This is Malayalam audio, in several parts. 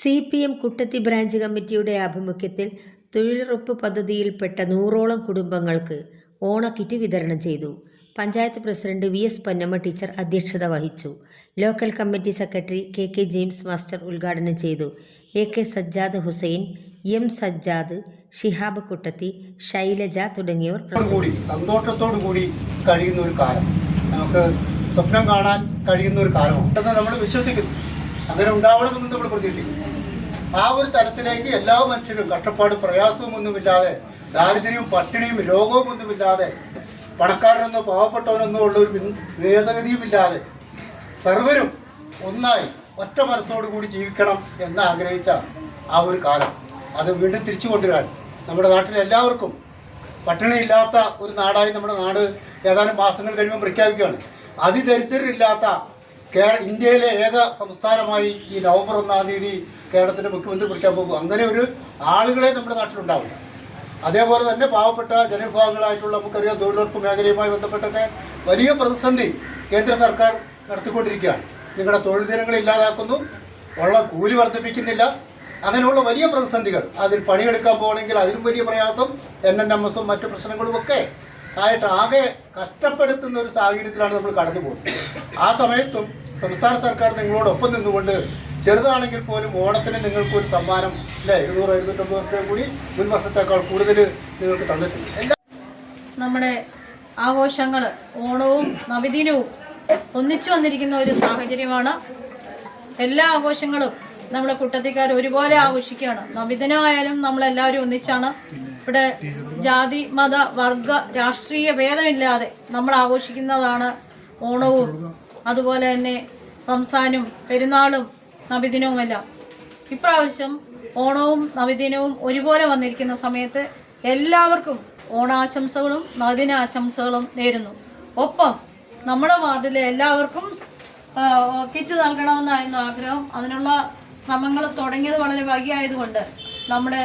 C P M Kuttathi branch കമ്മിറ്റിയുടെ ആഭിമുഖ്യത്തിൽ തൊഴിലുറപ്പ് പദ്ധതിയിൽപ്പെട്ട നൂറോളം കുടുംബങ്ങൾക്ക് ഓണക്കിറ്റ് വിതരണം ചെയ്തു. Panchayat president V S Ponnamma teacher അധ്യക്ഷത വഹിച്ചു. Local committee secretary K K James master ഉദ്ഘാടനം ചെയ്തു. A K Sajjad Hussain M Sajjad Shihab Kuttathi Shailaja തുടങ്ങിയവർ കൂടി സന്തോഷത്തോടു കൂടി കഴിയുന്ന ഒരു കാലം. നമുക്ക് സ്വപ്നം കാണാൻ കഴിയുന്ന ഒരു കാലം. നമ്മൾ വിശ്വസിക്കുന്നു. അങ്ങനെ ഉണ്ടാവണമെന്ന് നമ്മൾ പ്രതീക്ഷിക്കുന്നു. ആ ഒരു തലത്തിലേക്ക് എല്ലാ മനുഷ്യരും കഷ്ടപ്പാട് പ്രയാസവും ഒന്നുമില്ലാതെ ദാരിദ്ര്യവും പട്ടിണിയും രോഗവും ഒന്നുമില്ലാതെ പണക്കാരനെന്നോ പാവപ്പെട്ടവനെന്നോ ഉള്ള ഒരു ഭേദഗതിയും ഭേദഗതിയുമില്ലാതെ സർവരും ഒന്നായി ഒറ്റ മനസ്സോടുകൂടി ജീവിക്കണം എന്ന് ആഗ്രഹിച്ച ആ ഒരു കാലം. അത് വീണ്ടും തിരിച്ചു കൊണ്ടുവരാൻ നമ്മുടെ നാട്ടിലെ എല്ലാവർക്കും പട്ടിണിയില്ലാത്ത ഒരു നാടായി നമ്മുടെ നാട് ഏതാനും മാസങ്ങൾ കഴിയുമ്പോൾ പ്രഖ്യാപിക്കുകയാണ്. അതിദരിദ്രരില്ലാത്ത ഇന്ത്യയിലെ ഏക സംസ്ഥാനമായി ഈ നവംബർ ഒന്നാം തീയതി കേരളത്തിന്റെ മുഖ്യമന്ത്രി പിടിക്കാൻ പോകും. അങ്ങനെ ഒരു ആളുകളെ നമ്മുടെ നാട്ടിലുണ്ടാവില്ല. അതേപോലെ തന്നെ പാവപ്പെട്ട ജനവിഭാഗങ്ങളായിട്ടുള്ള നമുക്കറിയാം തൊഴിലുറപ്പ് മേഖലയുമായി ബന്ധപ്പെട്ടൊക്കെ വലിയ പ്രതിസന്ധി കേന്ദ്ര സർക്കാർ നടത്തിക്കൊണ്ടിരിക്കുകയാണ്. നിങ്ങളുടെ തൊഴിൽ ദിനങ്ങൾ ഇല്ലാതാക്കുന്നു ഉള്ള കൂലി വർദ്ധിപ്പിക്കുന്നില്ല. അങ്ങനെയുള്ള വലിയ പ്രതിസന്ധികൾ അതിൽ പണിയെടുക്കാൻ പോകണമെങ്കിൽ അതിനും വലിയ പ്രയാസം എൻ എൻ എം എസും മറ്റു പ്രശ്നങ്ങളും ഒക്കെ ആയിട്ട് ആകെ കഷ്ടപ്പെടുത്തുന്ന ഒരു സാഹചര്യത്തിലാണ് നമ്മൾ കടന്നു പോകുന്നത് ആ സമയത്തും സംസ്ഥാന സർക്കാർ നിങ്ങളോടൊപ്പം നിന്നുകൊണ്ട് ചെറുതാണെങ്കിൽ പോലും ഓണത്തിന് നിങ്ങൾക്ക് ഒരു സമ്മാനം അല്ലേ? എഴുന്നൂറ് എഴുന്നൂറ്റമ്പത് രൂപ കൂടി മുൻ വർഷത്തേക്കാൾ കൂടുതൽ നിങ്ങൾക്ക് തന്നിട്ടുണ്ട്. എല്ലാ നമ്മുടെ ആഘോഷങ്ങൾ ഓണവും നവദിനവും ഒന്നിച്ചു വന്നിരിക്കുന്ന ഒരു സാഹചര്യമാണ്. എല്ലാ ആഘോഷങ്ങളും നമ്മുടെ കുട്ടത്തിക്കാർ ഒരുപോലെ ആഘോഷിക്കുകയാണ്. നബിദിനമായാലും നമ്മളെല്ലാവരും ഒന്നിച്ചാണ്. ഇവിടെ ജാതി മത വർഗ രാഷ്ട്രീയ ഭേദമില്ലാതെ നമ്മൾ ആഘോഷിക്കുന്നതാണ് ഓണവും അതുപോലെ തന്നെ റംസാനും പെരുന്നാളും നബിദിനവുമെല്ലാം. ഇപ്രാവശ്യം ഓണവും നബിദിനവും ഒരുപോലെ വന്നിരിക്കുന്ന സമയത്ത് എല്ലാവർക്കും ഓണാശംസകളും നവദിനാശംസകളും നേരുന്നു. ഒപ്പം നമ്മുടെ വാർഡിലെ എല്ലാവർക്കും കിറ്റ് നൽകണമെന്നായിരുന്നു ആഗ്രഹം അതിനുള്ള ശ്രമങ്ങൾ തുടങ്ങിയത് വളരെ വൈകിയായതുകൊണ്ട് നമ്മുടെ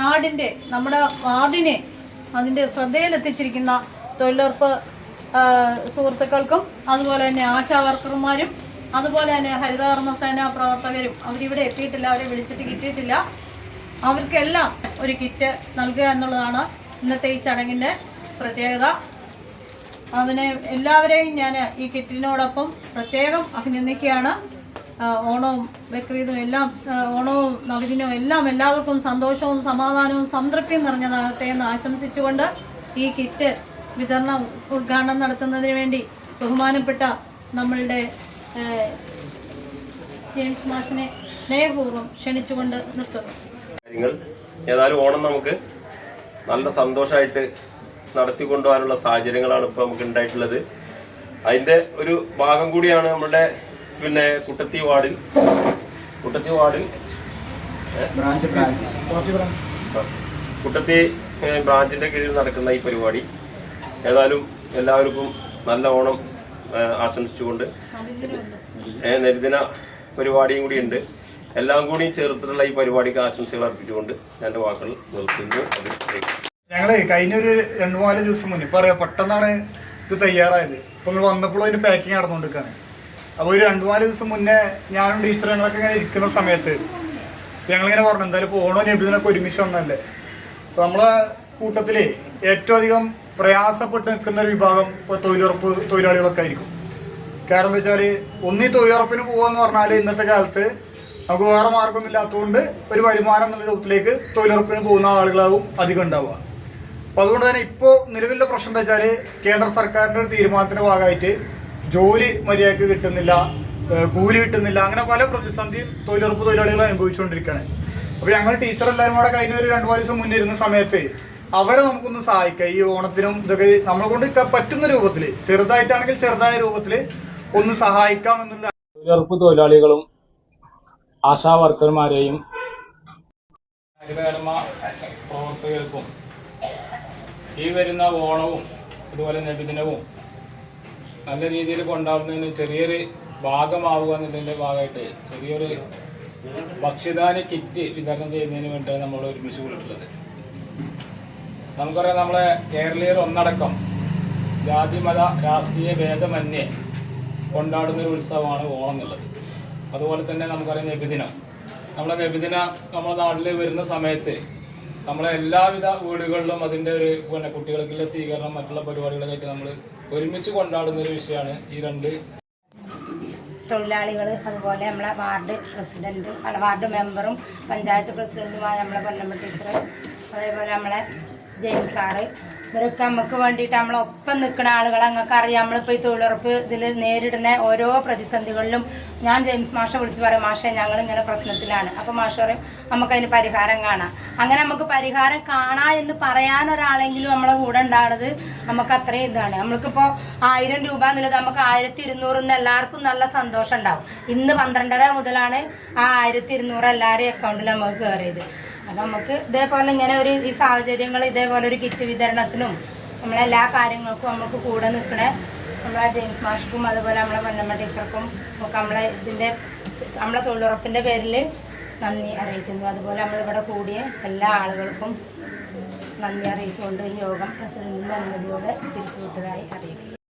നാടിന്റെ നമ്മുടെ വാർഡിനെ അതിന്റെ ശ്രദ്ധയിലെത്തിച്ചിരിക്കുന്ന തൊഴിലുറപ്പ് സുഹൃത്തുക്കൾക്കും അതുപോലെ തന്നെ ആശാ വർക്കർമാരും അതുപോലെ തന്നെ ഹരിതകർമ്മസേന പ്രവർത്തകരും അവരിവിടെ എത്തിയിട്ടില്ല അവരെ വിളിച്ചിട്ട് കിട്ടിയിട്ടില്ല. അവർക്കെല്ലാം ഒരു കിറ്റ് നൽകുക എന്നുള്ളതാണ് ഇന്നത്തെ ഈ ചടങ്ങിന്റെ പ്രത്യേകത. അതിനെ എല്ലാവരെയും ഞാൻ ഈ കിറ്റിനോടൊപ്പം പ്രത്യേകം അഭിനന്ദിക്കുകയാണ്. ഓണവും ബക്രീദും എല്ലാം ഓണവും നവദിനവും എല്ലാം എല്ലാവർക്കും സന്തോഷവും സമാധാനവും സംതൃപ്തിയും നിറഞ്ഞതാകട്ടെ എന്ന് ആശംസിച്ചുകൊണ്ട് ഈ കിറ്റ് വിതരണം ഉദ്ഘാടനം നടത്തുന്നതിന് വേണ്ടി ബഹുമാനപ്പെട്ട നമ്മളുടെ ജെയിംസ് മാഷിനെ സ്നേഹപൂർവം ക്ഷണിച്ചുകൊണ്ട് നിർത്തുന്നു. കാര്യങ്ങൾ ഏതായാലും ഓണം നമുക്ക് നല്ല സന്തോഷമായിട്ട് നടത്തിക്കൊണ്ടുപോകാനുള്ള സാഹചര്യങ്ങളാണ് ഇപ്പോൾ നമുക്ക് ഉണ്ടായിട്ടുള്ളത്. അതിന്റെ ഒരു ഭാഗം കൂടിയാണ് നമ്മുടെ പിന്നെ കുട്ടത്തി വാർഡിൽ. കുട്ടത്തി വാർഡിൽ? കുട്ടത്തി ബ്രാഞ്ചിന്റെ ബ്രാഞ്ചിന്റെ കീഴിൽ നടക്കുന്ന ഈ പരിപാടി. ഏതായാലും എല്ലാവർക്കും നല്ല ഓണം ആശംസിച്ചുകൊണ്ട് നരിദിന പരിപാടിയും കൂടി ഉണ്ട്. എല്ലാം കൂടി ചേർത്തിട്ടുള്ള ഈ പരിപാടിക്ക് ആശംസകൾ അർപ്പിച്ചുകൊണ്ട് എന്റെ വാക്കുകൾ നിർത്തുന്നു. ഞങ്ങളെ കഴിഞ്ഞൊരു രണ്ടു മൂന്നാൽ ദിവസം മുന്നേ പറയാ പെട്ടെന്നാണ് ഇത് തയ്യാറായത്. ഇപ്പൊ നിങ്ങൾ വന്നപ്പോഴും അതിന് പാക്കിങ് നടന്നുകൊണ്ടിരിക്കുകയാണ് അപ്പോൾ ഒരു രണ്ടു മൂന്നാൽ ദിവസം മുന്നേ ഞാനും ടീച്ചർ ഞങ്ങളൊക്കെ ഇങ്ങനെ ഇരിക്കുന്ന സമയത്ത് ഞങ്ങളിങ്ങനെ പറഞ്ഞു എന്തായാലും ഓണോ നബിദിനൊക്കെ ഒരുമിച്ച് വന്നല്ലേ അപ്പോൾ നമ്മളെ കൂട്ടത്തിൽ ഏറ്റവും അധികം പ്രയാസപ്പെട്ട് നിൽക്കുന്ന ഒരു വിഭാഗം ഇപ്പോൾ തൊഴിലുറപ്പ് തൊഴിലാളികളൊക്കെ ആയിരിക്കും. കാരണം എന്താ വെച്ചാൽ ഒന്നീ തൊഴിലുറപ്പിന് പോകാന്ന് പറഞ്ഞാൽ ഇന്നത്തെ കാലത്ത് നമുക്ക് വേറെ മാർഗമൊന്നും ഇല്ലാത്തതുകൊണ്ട് ഒരു വരുമാനം എന്നുള്ള രൂപത്തിലേക്ക് തൊഴിലുറപ്പിന് പോകുന്ന ആളുകളാവും അധികം ഉണ്ടാവുക. അപ്പോൾ അതുകൊണ്ട് തന്നെ ഇപ്പോൾ നിലവിലുള്ള പ്രശ്നം എന്താ വെച്ചാൽ കേന്ദ്ര സർക്കാരിന്റെ ഒരു തീരുമാനത്തിന്റെ ഭാഗമായിട്ട് ജോലി മര്യാദയ്ക്ക് കിട്ടുന്നില്ല കൂലി കിട്ടുന്നില്ല അങ്ങനെ പല പ്രതിസന്ധിയും തൊഴിലുറപ്പ് തൊഴിലാളികൾ അനുഭവിച്ചുകൊണ്ടിരിക്കുകയാണ്. അപ്പോൾ ഞങ്ങൾ ടീച്ചർ എല്ലാവരും കൂടെ കഴിഞ്ഞ ഒരു രണ്ടു മൂന്ന് ദിവസം മുന്നേ ഇരുന്ന സമയത്ത് അവരെ നമുക്കൊന്ന് സഹായിക്കാം. ഈ ഓണത്തിനും ഇതൊക്കെ നമ്മളെ കൊണ്ട് പറ്റുന്ന രൂപത്തിൽ ചെറുതായിട്ടാണെങ്കിൽ ചെറുതായ രൂപത്തിൽ ഒന്ന് സഹായിക്കാം എന്നുള്ള തൊഴിലുറപ്പ് തൊഴിലാളികളും ആശാ വർക്കർമാരെയും ഹരിതകർമ്മ പ്രവർത്തകർക്കും ഈ വരുന്ന ഓണവും അതുപോലെ നബിദിനവും നല്ല രീതിയിൽ കൊണ്ടാടുന്നതിന് ചെറിയൊരു ഭാഗമാവുക എന്നതിന്റെ ഭാഗമായിട്ട് ചെറിയൊരു ഭക്ഷ്യധാന കിറ്റ് വിതരണം ചെയ്യുന്നതിന് വേണ്ടിയാണ് നമ്മൾ ഒരുമിച്ച് കൂടിയിട്ടുള്ളത് നമുക്കറിയാം നമ്മളെ കേരളീയർ ഒന്നടക്കം ജാതി മത രാഷ്ട്രീയ ഭേദമന്യേ കൊണ്ടാടുന്ന ഒരു ഉത്സവമാണ് ഓണം എന്നുള്ളത്. അതുപോലെ തന്നെ നമുക്കറിയാം നബിദിനം നമ്മളെ നബിദിന നമ്മുടെ നാട്ടിൽ വരുന്ന സമയത്ത് നമ്മളെ എല്ലാവിധ വീടുകളിലും അതിന്റെ ഒരു പിന്നെ കുട്ടികൾക്കുള്ള സ്വീകരണം മറ്റുള്ള പരിപാടികളൊക്കെ നമ്മൾ ഒരുമിച്ച് കൊണ്ടാടുന്ന ഒരു വിഷയമാണ് ഈ രണ്ട് തൊഴിലാളികൾ അതുപോലെ നമ്മളെ വാർഡ് പ്രസിഡന്റും അല്ല വാർഡ് മെമ്പറും പഞ്ചായത്ത് പ്രസിഡന്റുമായ നമ്മളെ പൊന്നമ്മ ടീച്ചർ അതേപോലെ നമ്മളെ ജെയിംസ് സാറ്. ഇവരൊക്കെ നമുക്ക് വേണ്ടിയിട്ട് നമ്മളൊപ്പം നിൽക്കുന്ന ആളുകളെ അങ്ങൾക്ക് അറിയാം. നമ്മളിപ്പോൾ ഈ തൊഴിലുറപ്പ് ഇതിൽ നേരിടുന്ന ഓരോ പ്രതിസന്ധികളിലും ഞാൻ ജെയിംസ് മാഷെ വിളിച്ച് പറയും മാഷെ ഞങ്ങൾ ഇങ്ങനെ പ്രശ്നത്തിലാണ്. അപ്പോൾ മാഷ പറയും നമുക്കതിന് പരിഹാരം കാണാം. അങ്ങനെ നമുക്ക് പരിഹാരം കാണാം എന്ന് പറയാൻ ഒരാളെങ്കിലും നമ്മളെ കൂടെ ഉണ്ടാവുന്നത് നമുക്ക് അത്രയും ഇതാണ്. നമ്മൾക്കിപ്പോൾ ആയിരം രൂപ എന്നുള്ളത് നമുക്ക് ആയിരത്തി ഇരുന്നൂറ് എന്ന് എല്ലാവർക്കും നല്ല സന്തോഷം ഉണ്ടാവും. ഇന്ന് പന്ത്രണ്ടര മുതലാണ് ആ ആയിരത്തി ഇരുന്നൂറ് എല്ലാവരെയും അക്കൗണ്ടിൽ നമുക്ക് കയറിയത് നമുക്ക് ഇതേപോലെ ഇങ്ങനെ ഒരു ഈ സാഹചര്യങ്ങൾ ഇതേപോലെ ഒരു കിറ്റ് വിതരണത്തിനും നമ്മളെല്ലാ കാര്യങ്ങൾക്കും നമുക്ക് കൂടെ നിൽക്കണേ. നമ്മളെ ജെയിംസ് മാഷ്ക്കും അതുപോലെ നമ്മളെ പൊന്നമ്മ ടീച്ചർക്കും നമുക്ക് നമ്മളെ ഇതിന്റെ നമ്മളെ തൊഴിലുറപ്പിന്റെ പേരിൽ നന്ദി അറിയിക്കുന്നു. അതുപോലെ നമ്മളിവിടെ കൂടിയ എല്ലാ ആളുകൾക്കും നന്ദി അറിയിച്ചുകൊണ്ട് യോഗം പ്രസിഡന്റിന്റെ അനുമതിയോടെ തിരിച്ചുവിട്ടതായി അറിയിക്കുന്നു.